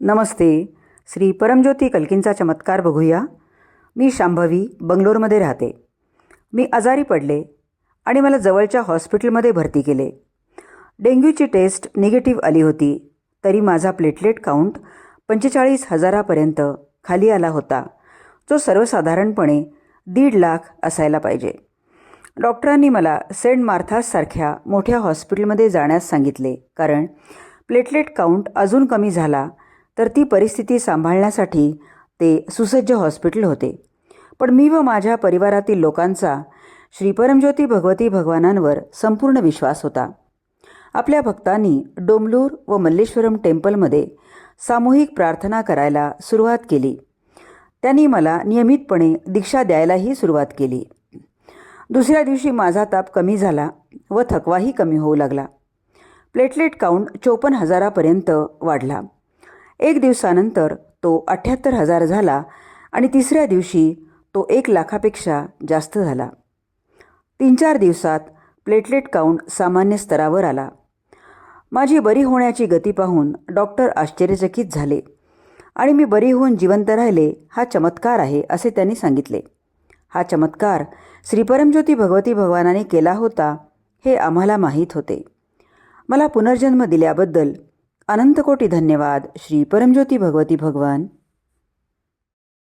नमस्ते. श्री परमज्योती कल्कींचा चमत्कार बघूया. मी शांभवी बंगलोरमध्ये राहते. मी आजारी पडले आणि मला जवळच्या हॉस्पिटलमध्ये भरती केले. डेंग्यूची टेस्ट निगेटिव्ह आली होती तरी माझा प्लेटलेट काउंट पंचेचाळीस हजारापर्यंत खाली आला होता जो सर्वसाधारणपणे दीड लाख असायला पाहिजे. डॉक्टरांनी मला सेंट मार्थाससारख्या मोठ्या हॉस्पिटलमध्ये जाण्यास सांगितले कारण प्लेटलेट काउंट अजून कमी झाला तर ती परिस्थिती सांभाळण्यासाठी ते सुसज्ज हॉस्पिटल होते. पण मी व माझ्या परिवारातील लोकांचा श्री परमज्योती भगवती भगवानांवर संपूर्ण विश्वास होता. आपल्या भक्तांनी डोंबलूर व मल्लेश्वरम टेम्पलमध्ये सामूहिक प्रार्थना करायला सुरुवात केली. त्यांनी मला नियमितपणे दीक्षा द्यायलाही सुरुवात केली. दुसऱ्या दिवशी माझा ताप कमी झाला व थकवाही कमी होऊ लागला. प्लेटलेट काउंट चोपन्न हजारापर्यंत वाढला. एक दिवसानंतर तो अठ्ठ्याहत्तर हजार झाला आणि तिसऱ्या दिवशी तो एक लाखापेक्षा जास्त झाला. तीन चार दिवसात प्लेटलेट काउंट सामान्य स्तरावर आला. माझी बरी होण्याची गती पाहून डॉक्टर आश्चर्यचकित झाले आणि मी बरी होऊन जिवंत राहिले हा चमत्कार आहे असे त्यांनी सांगितले. हा चमत्कार श्रीपरमज्योती भगवती भगवानाने केला होता हे आम्हाला माहीत होते. मला पुनर्जन्म दिल्याबद्दल अनंतकोटी धन्यवाद. श्री परमज्योती भगवती भगवान.